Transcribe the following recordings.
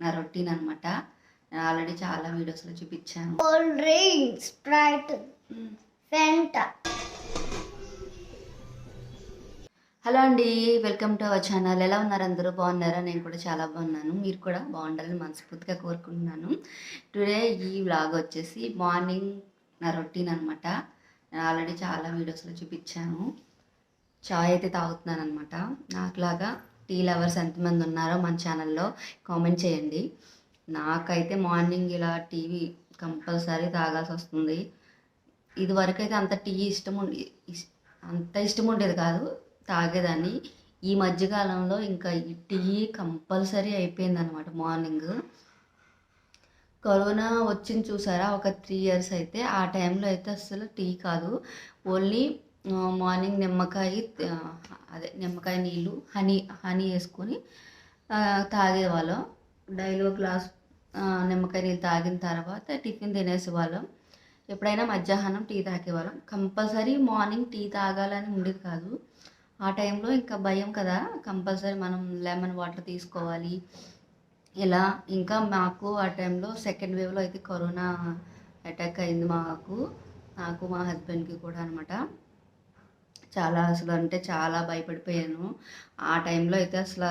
నా రొటీన్ అనమాట నేను ఆల్రెడీ చాలా వీడియోస్లో చూపించాను. Cool drink Sprite Fanta hello అండి వెల్కమ్ టు అవర్ ఛానల్. ఎలా ఉన్నారు అందరూ? బాగున్నారా? నేను కూడా చాలా బాగున్నాను. మీరు కూడా బాగుండాలని మనస్ఫూర్తిగా కోరుకుంటున్నాను. టుడే ఈ వ్లాగ్ వచ్చేసి మార్నింగ్ నా రొటీన్ అనమాట నేను ఆల్రెడీ చాలా వీడియోస్లో చూపించాను. చాయ్ అయితే తాగుతున్నాను అనమాట నాకులాగా టీ లవర్స్ ఎంతమంది ఉన్నారో మన ఛానల్లో కామెంట్ చేయండి. నాకైతే మార్నింగ్ ఇలా టీవీ కంపల్సరీ తాగాల్సి వస్తుంది. ఇది వరకు అయితే అంత టీ ఇష్టం ఉండి అంత ఇష్టం ఉండేది కాదు తాగేదాన్ని. ఈ మధ్యకాలంలో ఇంకా ఈ టీ కంపల్సరీ అయిపోయింది అనమాట మార్నింగ్. కరోనా వచ్చింది చూసారా? ఒక త్రీ ఇయర్స్ అయితే ఆ టైంలో అయితే అసలు టీ కాదు. ఓన్లీ మార్నింగ్ నిమ్మకాయ అదే నిమ్మకాయ నీళ్ళు హనీ హనీ వేసుకొని తాగేవాళ్ళం. డైలీ ఒక గ్లాస్ నిమ్మకాయ నీళ్ళు తాగిన తర్వాత టిఫిన్ తినేసేవాళ్ళం. ఎప్పుడైనా మధ్యాహ్నం టీ తాగేవాళ్ళం. కంపల్సరీ మార్నింగ్ టీ తాగాలని ఉండేది కాదు. ఆ టైంలో ఇంకా భయం కదా. కంపల్సరీ మనం లెమన్ వాటర్ తీసుకోవాలి. ఇలా ఇంకా మాకు ఆ టైంలో సెకండ్ వేవ్లో అయితే కరోనా అటాక్ అయింది మాకు. నాకు మా హస్బెండ్కి కూడా అనమాట. చాలా అసలు అంటే చాలా భయపడిపోయాను. ఆ టైంలో అయితే అసలు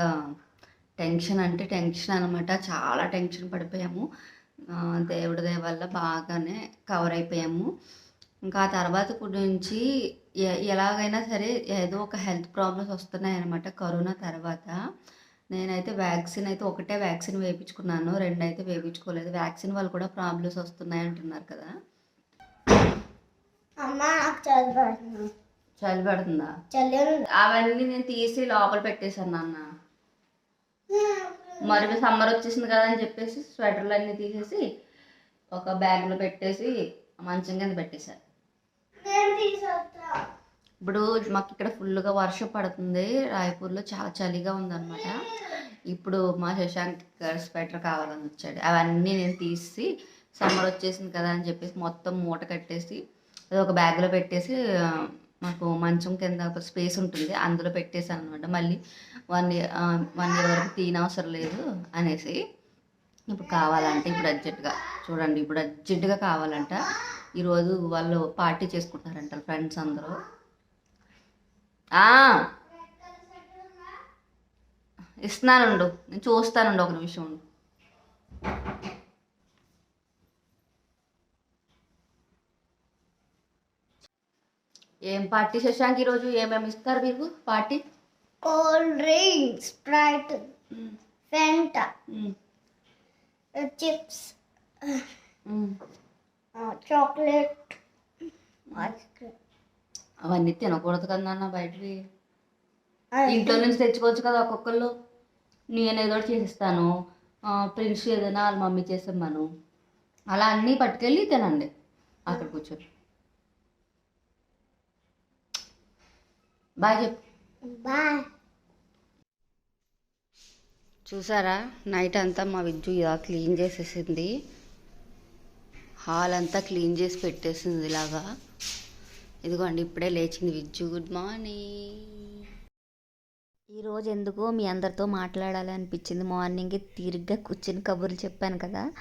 టెన్షన్ అంటే టెన్షన్ అనమాట చాలా టెన్షన్ పడిపోయాము. దేవుడి దయ వల్ల బాగానే కవర్ అయిపోయాము. ఇంకా ఆ తర్వాత గురించి ఎలాగైనా సరే ఏదో ఒక హెల్త్ ప్రాబ్లమ్స్ వస్తున్నాయి అనమాట కరోనా తర్వాత. నేనైతే వ్యాక్సిన్ అయితే ఒకటే వ్యాక్సిన్ వేయించుకున్నాను. రెండు అయితే వేయించుకోలేదు. వ్యాక్సిన్ వల్ల కూడా ప్రాబ్లమ్స్ వస్తున్నాయి అంటున్నారు కదా. అమ్మా నాకు చలి పెడుతుందా. అవన్నీ నేను తీసి లోపల పెట్టేశాను నాన్న. మరి సమ్మర్ వచ్చేసింది కదా అని చెప్పేసి స్వెటర్లు అన్నీ తీసేసి ఒక బ్యాగ్లో పెట్టేసి మంచం కింద తీసుకొస్తా. ఇప్పుడు మాకు ఇక్కడ ఫుల్గా వర్షం పడుతుంది. రాయపూర్లో చాలా చలిగా ఉందన్నమాట. ఇప్పుడు మా శశాంక్ స్వెటర్ కావాలని వచ్చాడు. అవన్నీ నేను తీసి సమ్మర్ వచ్చేసింది కదా అని చెప్పేసి మొత్తం మూట కట్టేసి అది ఒక బ్యాగ్లో పెట్టేసి మాకు మంచం కింద ఒక స్పేస్ ఉంటుంది అందులో పెట్టేశాను అనమాట మళ్ళీ వన్ ఇయర్ వన్ ఇయర్ వరకు తీనవసరం లేదు అనేసి ఇప్పుడు కావాలంటే ఇప్పుడు అర్జెంటుగా చూడండి ఇప్పుడు అర్జెంటుగా కావాలంట. ఈరోజు వాళ్ళు పార్టీ చేసుకుంటారంట ఫ్రెండ్స్ అందరూ. ఇస్తున్నానుండు నేను చూస్తానుండు ఒక నిమిషం ఏం పార్టీ శశాంక్ ఈరోజు? ఏమేమి ఇస్తారు మీకు party? Cool drink Sprite Fanta chips. Chocolate ice cream. అవన్నీ తినకూడదు కదా నాన్న బయటవి ఇంట్లో నుంచి తెచ్చుకోవచ్చు కదా ఒక్కొక్కళ్ళు. నేను ఏదో చేసిస్తాను. ప్రిన్స్ ఏదైనా వాళ్ళ మమ్మీ చేసేమ్మను అలా అన్నీ పట్టుకెళ్ళి తినండి. అక్కడ కూర్చొని బాయ్ చెప్పు. బాయ్ చూసారా? నైట్ అంతా మా విజ్జు ఇలా క్లీన్ చేసేసింది. హాల్ అంతా క్లీన్ చేసి పెట్టేసింది ఇలాగా. ఇదిగోండి ఇప్పుడే లేచింది విజ్జు. Good morning. ఈరోజు ఎందుకో మీ అందరితో మాట్లాడాలి అనిపించింది. మార్నింగ్ తీరిగ్గా కూర్చుని కబుర్లు చెప్పాను కదా.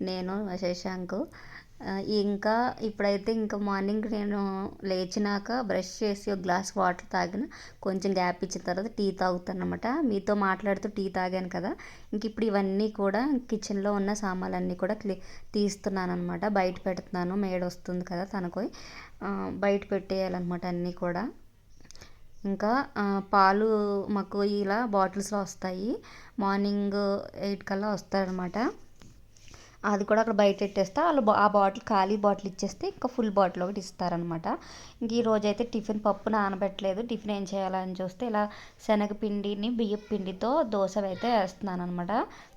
నేను శశాంక్ ఇంకా ఇప్పుడైతే ఇంకా మార్నింగ్ నేను లేచినాక బ్రష్ చేసి ఒక గ్లాస్ వాటర్ తాగిన కొంచెం గ్యాప్ ఇచ్చిన తర్వాత టీ తాగుతాను అనమాట మీతో మాట్లాడుతూ టీ తాగాను కదా ఇంక ఇప్పుడు ఇవన్నీ కూడా కిచెన్లో ఉన్న సామాన్లన్నీ కూడా క్లీ తీస్తున్నాను అనమాట బయట పెడుతున్నాను మేడ వస్తుంది కదా తనకు బయట పెట్టేయాలన్నమాట అన్నీ కూడా. ఇంకా పాలు మాకు ఇలా బాటిల్స్లో వస్తాయి. మార్నింగ్ ఎయిట్ కల్లా వస్తారనమాట అది కూడా అక్కడ బయట పెట్టేస్తే. వాళ్ళు ఆ బాటిల్ ఖాళీ బాటిల్ ఇచ్చేస్తే ఇంకా ఫుల్ బాటిల్ ఒకటి ఇస్తారనమాట ఇంక ఈ అయితే టిఫిన్ పప్పు నానబెట్టలేదు. టిఫిన్ ఏం చేయాలని చూస్తే ఇలా శనగపిండిని బియ్యపు పిండితో దోశ అయితే వేస్తున్నాను అనమాట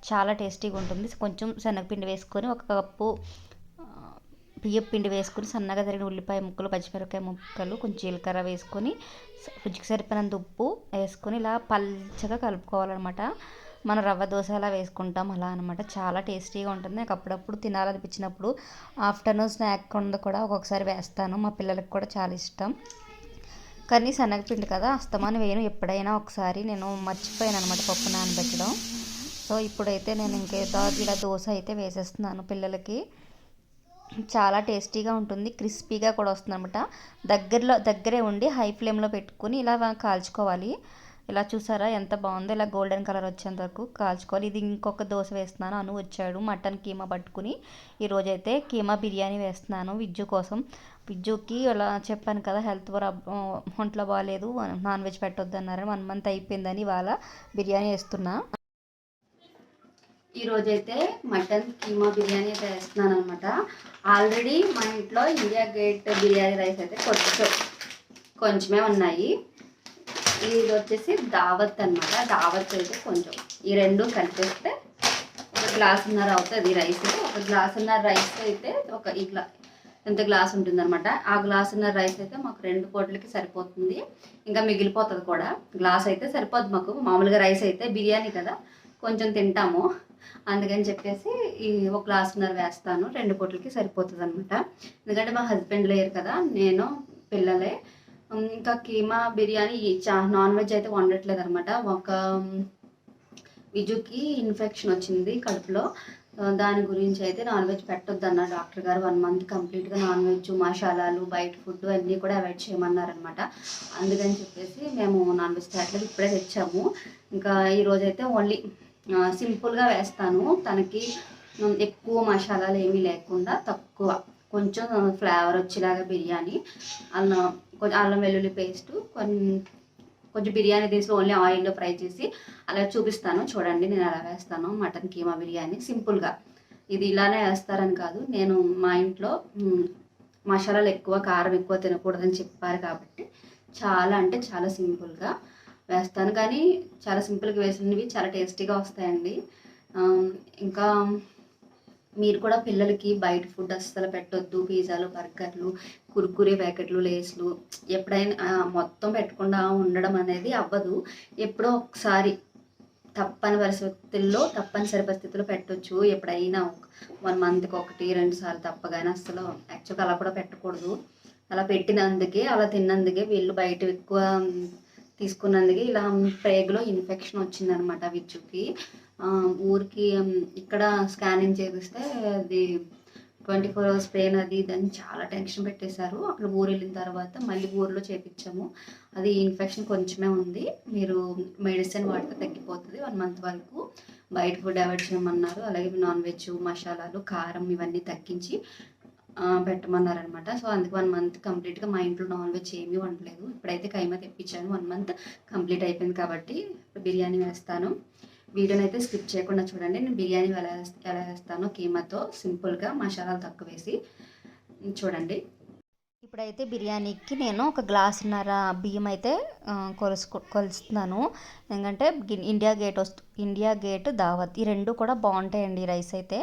చాలా టేస్టీగా ఉంటుంది కొంచెం శనగపిండి వేసుకొని ఒక కప్పు ఆ, పిండి వేసుకొని సన్నగా తరిగిన ఉల్లిపాయ ముక్కలు పచ్చిమిరపకాయ ముక్కలు కొంచెం జీలకర్ర వేసుకొని రుచికి సరిపోయినంత ఉప్పు వేసుకొని ఇలా పల్చగా కలుపుకోవాలన్నమాట. మన రవ్వ దోశ అలా వేసుకుంటాం అలా అనమాట చాలా టేస్టీగా ఉంటుంది. నాకు అప్పుడప్పుడు తినాలనిపించినప్పుడు ఆఫ్టర్నూన్ స్నాక్ కింద కూడా ఒక్కొక్కసారి వేస్తాను. మా పిల్లలకు కూడా చాలా ఇష్టం. కానీ శనగపిండి కదా అస్తమానం వేయను. ఎప్పుడైనా ఒకసారి నేను మర్చిపోయాను అనమాట పప్పు నానబెట్టడం. సో ఇప్పుడైతే నేను ఇంకేదో ఇలా దోశ అయితే వేసేస్తున్నాను పిల్లలకి. చాలా టేస్టీగా ఉంటుంది. క్రిస్పీగా కూడా వస్తుంది అనమాట దగ్గరలో దగ్గరే ఉండి హై ఫ్లేమ్లో పెట్టుకుని ఇలా కాల్చుకోవాలి. ఇలా చూసారా? ఎంత బాగుందో ఇలా గోల్డెన్ కలర్ వచ్చేంత వరకు కాల్చుకోవాలి. ఇది ఇంకొక దోశ వేస్తున్నాను అను వచ్చాడు. మటన్ కీమా పట్టుకుని ఈరోజైతే కీమా బిర్యానీ వేస్తున్నాను విజ్జు కోసం. విజ్జుకి ఇలా చెప్పాను కదా హెల్త్ ఒంట్లో బాగాలేదు నాన్ వెజ్ పెట్టొద్దు అన్నారు వన్ మంత్ అయిపోయిందని ఇవాళ బిర్యానీ వేస్తున్నా. ఈరోజైతే మటన్ కీమా బిర్యానీ అయితే వేస్తున్నాను అనమాట ఆల్రెడీ మా ఇంట్లో ఇండియా గేట్ బిర్యానీ రైస్ అయితే కొంచెం కొంచెమే ఉన్నాయి. ఇది వచ్చేసి దావత్ అనమాట దావత్ అయితే కొంచెం ఈ రెండు కలిపేస్తే ఒక గ్లాసున్నర అవుతుంది రైస్ ఒక గ్లాసున్నర రైస్ అయితే ఒక ఈ గ్లా ఎంత గ్లాస్ ఉంటుంది అనమాట ఆ గ్లాసున్నర రైస్ అయితే మాకు రెండు పూటలకి సరిపోతుంది. ఇంకా మిగిలిపోతుంది కూడా. గ్లాస్ అయితే సరిపోద్ది మాకు. మామూలుగా రైస్ అయితే బిర్యానీ కదా కొంచెం తింటాము. అందుకని చెప్పేసి ఈ ఒక గ్లాసున్నర వేస్తాను. రెండు పూటలకి సరిపోతుంది అనమాట ఎందుకంటే మా హస్బెండ్ లేరు కదా నేను పిల్లలే. ఇంకా కీమా బిర్యానీ చా నాన్ వెజ్ అయితే వండట్లేదు అనమాట ఒక విజుకి ఇన్ఫెక్షన్ వచ్చింది కడుపులో. దాని గురించి అయితే నాన్ వెజ్ పెట్టొద్దు అన్న డాక్టర్ గారు. వన్ మంత్ కంప్లీట్గా నాన్ వెజ్ మసాలాలు బయట ఫుడ్ అన్నీ కూడా అవాయిడ్ చేయమన్నారనమాట అందుకని చెప్పేసి మేము నాన్ వెజ్ తేట్లేదు ఇప్పుడే తెచ్చాము. ఇంకా ఈరోజైతే ఓన్లీ సింపుల్గా వేస్తాను. తనకి ఎక్కువ మసాలాలు ఏమీ లేకుండా తక్కువ కొంచెం ఫ్లేవర్ వచ్చేలాగా బిర్యానీ. అలా కొంచెం అల్లం వెల్లుల్లి పేస్ట్ కొన్ని కొంచెం బిర్యానీ తీసి ఓన్లీ ఆయిల్లో ఫ్రై చేసి అలా చూపిస్తాను. చూడండి నేను అలా వేస్తాను. మటన్ కీమా బిర్యానీ సింపుల్గా ఇది ఇలానే వేస్తారని కాదు. నేను మా ఇంట్లో మసాలాలు ఎక్కువ కారం ఎక్కువ తినకూడదని చెప్పారు కాబట్టి చాలా అంటే చాలా సింపుల్గా వేస్తాను. కానీ చాలా సింపుల్గా వేసినవి చాలా టేస్టీగా వస్తాయండి. ఇంకా మీరు కూడా పిల్లలకి బయట ఫుడ్ అస్సలు పెట్టొద్దు. పిజ్జాలు బర్గర్లు కుర్కురే ప్యాకెట్లు లేస్లు ఎప్పుడైనా మొత్తం పెట్టకుండా ఉండడం అనేది అవ్వదు. ఎప్పుడో ఒకసారి తప్పని పరిస్థితుల్లో తప్పనిసరి పరిస్థితుల్లో పెట్టొచ్చు. ఎప్పుడైనా వన్ మంత్కి ఒకటి రెండు సార్లు తప్పగానే అసలు యాక్చువల్గా అలా కూడా పెట్టకూడదు. అలా పెట్టినందుకే అలా తిన్నందుకే వీళ్ళు బయట ఎక్కువ తీసుకున్నందుకే ఇలా ప్రేగులో ఇన్ఫెక్షన్ వచ్చిందనమాట విచ్చుకి. ఊరికి ఇక్కడ స్కానింగ్ చేపిస్తే అది ట్వంటీ ఫోర్ అవర్స్ పెయిన్ అది ఇది చాలా టెన్షన్ పెట్టేశారు. అక్కడ ఊరు వెళ్ళిన తర్వాత మళ్ళీ ఊరిలో చేపించాము అది ఇన్ఫెక్షన్ కొంచెమే ఉంది. మీరు మెడిసిన్ వాడితే తగ్గిపోతుంది వన్ మంత్ వరకు. బయట ఫుడ్ అవాయిడ్ చేయమన్నారు. అలాగే నాన్ వెజ్ మసాలాలు కారం ఇవన్నీ తగ్గించి పెట్టమన్నారనమాట సో అందుకు వన్ మంత్ కంప్లీట్గా మా ఇంట్లో నాన్ వెజ్ ఏమీ వండలేదు. ఇప్పుడైతే కైమా తెప్పించాను. వన్ మంత్ కంప్లీట్ అయిపోయింది కాబట్టి బిర్యానీ వేస్తాను. వీడియోని అయితే స్కిప్ చేయకుండా చూడండి. నేను బిర్యానీ ఎలా ఎలా వేస్తానో కీమాతో సింపుల్గా మసాలాలు తక్కువ వేసి చూడండి. ఇప్పుడైతే బిర్యానీకి నేను ఒక గ్లాసున్నర బియ్యం అయితే కొలుసుకో కొలుస్తున్నాను. ఎందుకంటే ఇండియా గేట్ వస్తు ఇండియా గేట్ దావత్ ఈ రెండు కూడా బాగుంటాయండి ఈ రైస్ అయితే.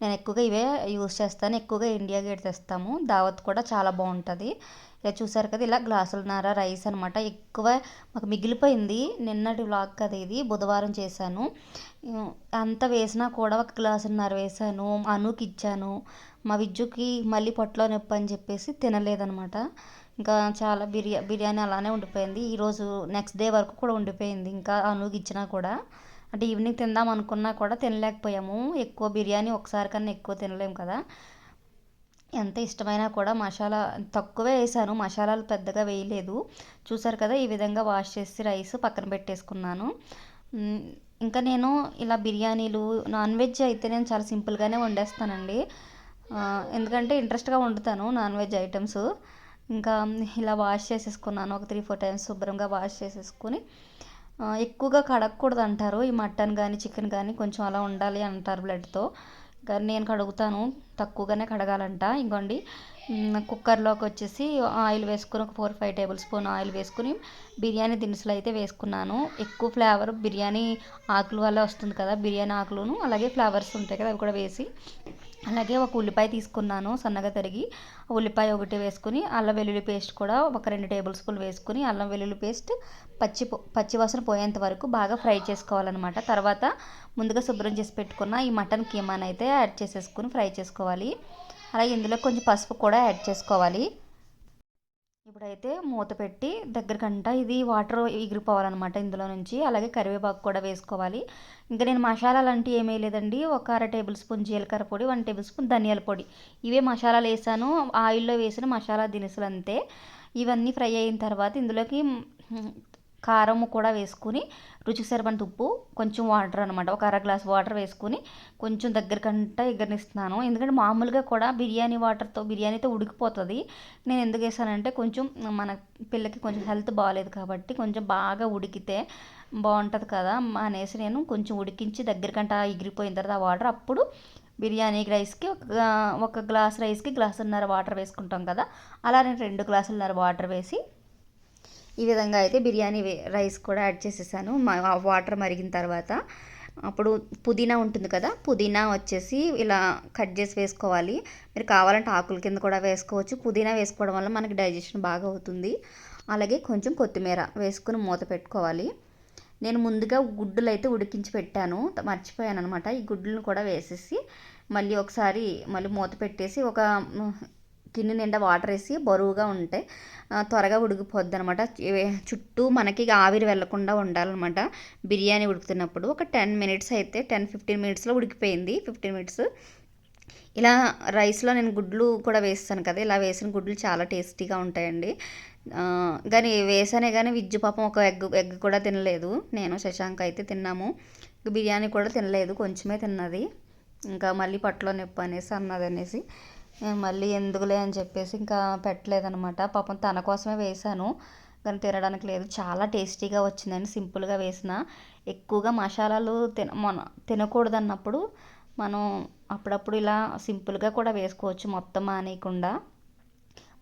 నేను ఎక్కువగా ఇవే యూస్ చేస్తాను. ఎక్కువగా ఇండియా గేట్ తెస్తాము. దావత్ కూడా చాలా బాగుంటుంది. ఇలా చూసారు కదా ఇలా గ్లాసులన్నర రైస్ అనమాట ఎక్కువ మాకు మిగిలిపోయింది. నిన్నటి వ్లాగ్ కదా ఇది. బుధవారం చేశాను. అంత వేసినా కూడా ఒక గ్లాసున్నర వేసాను అనుకి ఇచ్చాను. మా విద్యుకి మళ్ళీ పొట్టలో నొప్పి అని చెప్పేసి తినలేదనమాట ఇంకా చాలా బిర్యా బిర్యానీ అలానే ఉండిపోయింది. ఈరోజు నెక్స్ట్ డే వరకు కూడా ఉండిపోయింది. ఇంకా అనుకి ఇచ్చినా కూడా. అంటే ఈవినింగ్ తిందాం అనుకున్నా కూడా తినలేకపోయాము. ఎక్కువ బిర్యానీ ఒకసారి కన్నా ఎక్కువ తినలేము కదా. ఎంత ఇష్టమైనా కూడా మసాలా తక్కువే వేసాను. మసాలాలు పెద్దగా వేయలేదు. చూసారు కదా ఈ విధంగా వాష్ చేసి రైస్ పక్కన పెట్టేసుకున్నాను. ఇంకా నేను ఇలా బిర్యానీలు నాన్ వెజ్ అయితే నేను చాలా సింపుల్గానే వండేస్తానండి. ఎందుకంటే ఇంట్రెస్ట్గా వండుతాను నాన్ వెజ్ ఐటమ్స్. ఇంకా ఇలా వాష్ చేసేసుకున్నాను. ఒక త్రీ ఫోర్ టైమ్స్ శుభ్రంగా వాష్ చేసేసుకుని. ఎక్కువగా కడగకూడదు అంటారు. ఈ మటన్ కానీ చికెన్ కానీ కొంచెం అలా ఉండాలి అంటారు బ్లడ్తో. కానీ నేను కడుగుతాను. తక్కువగానే కడగాలంట. ఇంకోండి కుక్కర్లోకి వచ్చేసి ఆయిల్ వేసుకుని ఒక four five tablespoon oil వేసుకుని బిర్యానీ దినుసులు అయితే వేసుకున్నాను. ఎక్కువ ఫ్లేవర్ బిర్యానీ ఆకుల వల్ల వస్తుంది కదా బిర్యానీ ఆకులను. అలాగే ఫ్లేవర్స్ ఉంటాయి కదా అవి కూడా వేసి అలాగే ఒక ఉల్లిపాయ తీసుకున్నాను సన్నగా తరిగి ఉల్లిపాయ ఒకటి వేసుకుని అల్లం వెల్లుల్లి పేస్ట్ కూడా ఒక రెండు టేబుల్ స్పూన్లు వేసుకుని అల్లం వెల్లుల్లి పేస్ట్ పచ్చి పచ్చివాసన పోయేంత వరకు బాగా ఫ్రై చేసుకోవాలన్నమాట. తర్వాత ముందుగా శుభ్రం చేసి పెట్టుకున్న ఈ మటన్ కీమాని అయితే యాడ్ చేసేసుకుని ఫ్రై చేసుకోవాలి. అలాగే ఇందులో కొంచెం పసుపు కూడా యాడ్ చేసుకోవాలి. ఇప్పుడైతే మూత పెట్టి దగ్గరకంట ఇది వాటర్ ఎగిరిపోవాలన్నమాట ఇందులో నుంచి. అలాగే కరివేపాకు కూడా వేసుకోవాలి. ఇంకా నేను మసాలాలు లాంటివి ఏమీ లేదండి ఒక అర టేబుల్ స్పూన్ జీలకర్ర పొడి వన్ టేబుల్ స్పూన్ ధనియాల పొడి. ఇవే మసాలాలు వేసాను. ఆయిల్లో వేసిన మసాలా దినుసులు అంతే ఇవన్నీ ఫ్రై అయిన తర్వాత ఇందులోకి కారము కూడా వేసుకుని రుచికి సరిపడిన ఉప్పు కొంచెం వాటర్ అనమాట ఒక అర గ్లాస్ వాటర్ వేసుకుని కొంచెం దగ్గరకంట ఎగరనిస్తున్నాను. ఎందుకంటే మామూలుగా కూడా బిర్యానీ వాటర్తో బిర్యానీతో ఉడికిపోతుంది. నేను ఎందుకు వేసానంటే కొంచెం మన పిల్లకి కొంచెం హెల్త్ బాగాలేదు కాబట్టి కొంచెం బాగా ఉడికితే బాగుంటుంది కదా అనేసి నేను కొంచెం ఉడికించి దగ్గరకంట ఎగిరిపోయిన తర్వాత ఆ వాటర్ అప్పుడు బిర్యానీ రైస్కి ఒక ఒక గ్లాస్ రైస్కి గ్లాసున్నర వాటర్ వేసుకుంటాం కదా. అలా నేను రెండు గ్లాసులున్నర వాటర్ వేసి ఈ విధంగా అయితే బిర్యానీ రైస్ కూడా యాడ్ చేసేసాను. వాటర్ మరిగిన తర్వాత. అప్పుడు పుదీనా ఉంటుంది కదా పుదీనా వచ్చేసి ఇలా కట్ చేసి వేసుకోవాలి. మీరు కావాలంటే ఆకుల కింద కూడా వేసుకోవచ్చు. పుదీనా వేసుకోవడం వల్ల మనకి డైజెషన్ బాగా అవుతుంది. అలాగే కొంచెం కొత్తిమీర వేసుకుని మూత పెట్టుకోవాలి. నేను ముందుగా గుడ్డులు అయితే ఉడికించి పెట్టాను. మర్చిపోయాను అనమాట ఈ గుడ్లను కూడా వేసేసి మళ్ళీ ఒకసారి మళ్ళీ మూత పెట్టేసి ఒక గిన్నె నిండా వాటర్ వేసి బరువుగా ఉంటే త్వరగా ఉడికిపోద్ది అనమాట చుట్టూ మనకి ఆవిరి వెళ్ళకుండా ఉండాలన్నమాట. బిర్యానీ ఉడుకుతున్నప్పుడు ఒక టెన్ మినిట్స్ అయితే టెన్ ఫిఫ్టీన్ మినిట్స్లో ఉడికిపోయింది. Fifteen minutes. ఇలా రైస్లో నేను గుడ్లు కూడా వేస్తాను కదా ఇలా వేసిన గుడ్లు చాలా టేస్టీగా ఉంటాయండి. కానీ వేసానే కానీ విజ్జు పాపం ఒక ఎగ్ ఎగ్ కూడా తినలేదు. నేను శశాంక్ అయితే తిన్నాము. బిర్యానీ కూడా తినలేదు కొంచెమే తిన్నది. ఇంకా మళ్ళీ పట్లో నొప్పి అనేసి అన్నది అనేసి. మళ్ళీ ఎందుకులే అని చెప్పేసి ఇంకా పెట్టలేదనమాట పాపం తన కోసమే వేశాను కానీ తినడానికి లేదు. చాలా టేస్టీగా వచ్చిందండి సింపుల్గా వేసిన. ఎక్కువగా మసాలాలు తిన మన తినకూడదన్నప్పుడు మనం అప్పుడప్పుడు ఇలా సింపుల్గా కూడా వేసుకోవచ్చు మొత్తం మానేయకుండా.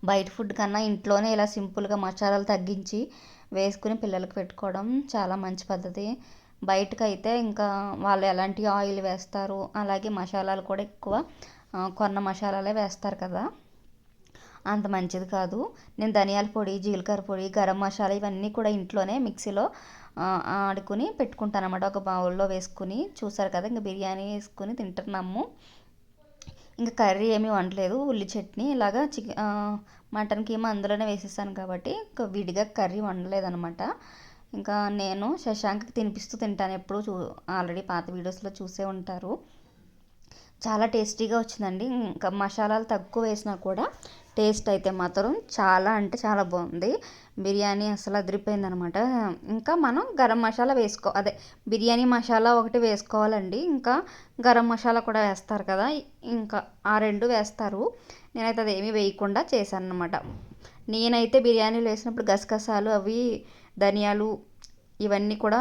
బయట ఫుడ్ కన్నా ఇంట్లోనే ఇలా సింపుల్గా మసాలాలు తగ్గించి వేసుకుని పిల్లలకు పెట్టుకోవడం చాలా మంచి పద్ధతి. బయటకైతే ఇంకా వాళ్ళు ఎలాంటి ఆయిల్ వేస్తారు అలాగే మసాలాలు కూడా ఎక్కువ కొన్న మసాలాలే వేస్తారు కదా. అంత మంచిది కాదు. నేను ధనియాల పొడి జీలకర్ర పొడి గరం మసాలా ఇవన్నీ కూడా ఇంట్లోనే మిక్సీలో ఆడుకుని పెట్టుకుంటాను అన్నమాట. ఒక బౌల్లో వేసుకుని చూసారు కదా ఇంకా బిర్యానీ వేసుకుని తింటున్నాము. ఇంకా కర్రీ ఏమీ వండలేదు. ఉల్లి చట్నీ ఇలాగా చికె మటన్ కీమా అందులోనే వేసేసాను కాబట్టి ఇంకా విడిగా కర్రీ వండలేదనమాట ఇంకా నేను శశాంక్కి తినిపిస్తూ తింటాను. ఎప్పుడు చూ ఆల్రెడీ పాత వీడియోస్లో చూసే ఉంటారు. చాలా టేస్టీగా వచ్చిందండి. ఇంకా మసాలాలు తక్కువ వేసినా కూడా టేస్ట్ అయితే మాత్రం చాలా అంటే చాలా బాగుంది. బిర్యానీ అసలు అదిరిపోయింది అనమాట ఇంకా మనం గరం మసాలా వేసుకో అదే బిర్యానీ మసాలా ఒకటి వేసుకోవాలండి. ఇంకా గరం మసాలా కూడా వేస్తారు కదా ఇంకా ఆ రెండు వేస్తారు. నేనైతే అది ఏమీ వేయకుండా చేశాను అనమాట నేనైతే బిర్యానీలు వేసినప్పుడు గసగసాలు అవి ధనియాలు ఇవన్నీ కూడా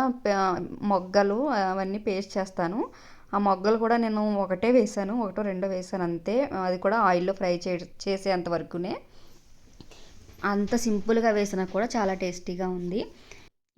మొగ్గలు అవన్నీ పేస్ట్ చేస్తాను. ఆ మొగ్గలు కూడా నేను ఒకటే వేసాను ఒకటో రెండో వేసాను అంతే. అది కూడా ఆయిల్లో ఫ్రై చే చేసేంత వరకునే. అంత సింపుల్గా వేసినా కూడా చాలా టేస్టీగా ఉంది.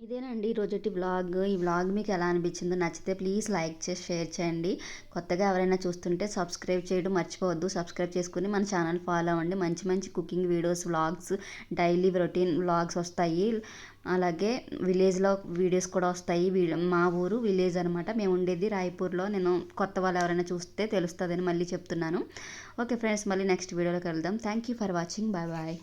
ఇదేనండి ఈరోజుటి వ్లాగ్. ఈ వ్లాగ్ మీకు ఎలా అనిపించిందో నచ్చితే ప్లీజ్ లైక్ చేసి షేర్ చేయండి. కొత్తగా ఎవరైనా చూస్తుంటే సబ్స్క్రైబ్ చేయడం మర్చిపోవద్దు. సబ్స్క్రైబ్ చేసుకుని మన ఛానల్ ఫాలో అవ్వండి. మంచి మంచి cooking videos vlogs daily routine vlogs వస్తాయి. అలాగే విలేజ్లో వీడియోస్ కూడా వస్తాయి. వీ- మా ఊరు విలేజ్ అనమాట మేము ఉండేది రాయపూర్లో. నేను కొత్త వాళ్ళు ఎవరైనా చూస్తే తెలుస్తుందని మళ్ళీ చెప్తున్నాను. ఓకే ఫ్రెండ్స్ మళ్ళీ నెక్స్ట్ వీడియోలోకి వెళ్దాం. Thank you for watching. Bye bye.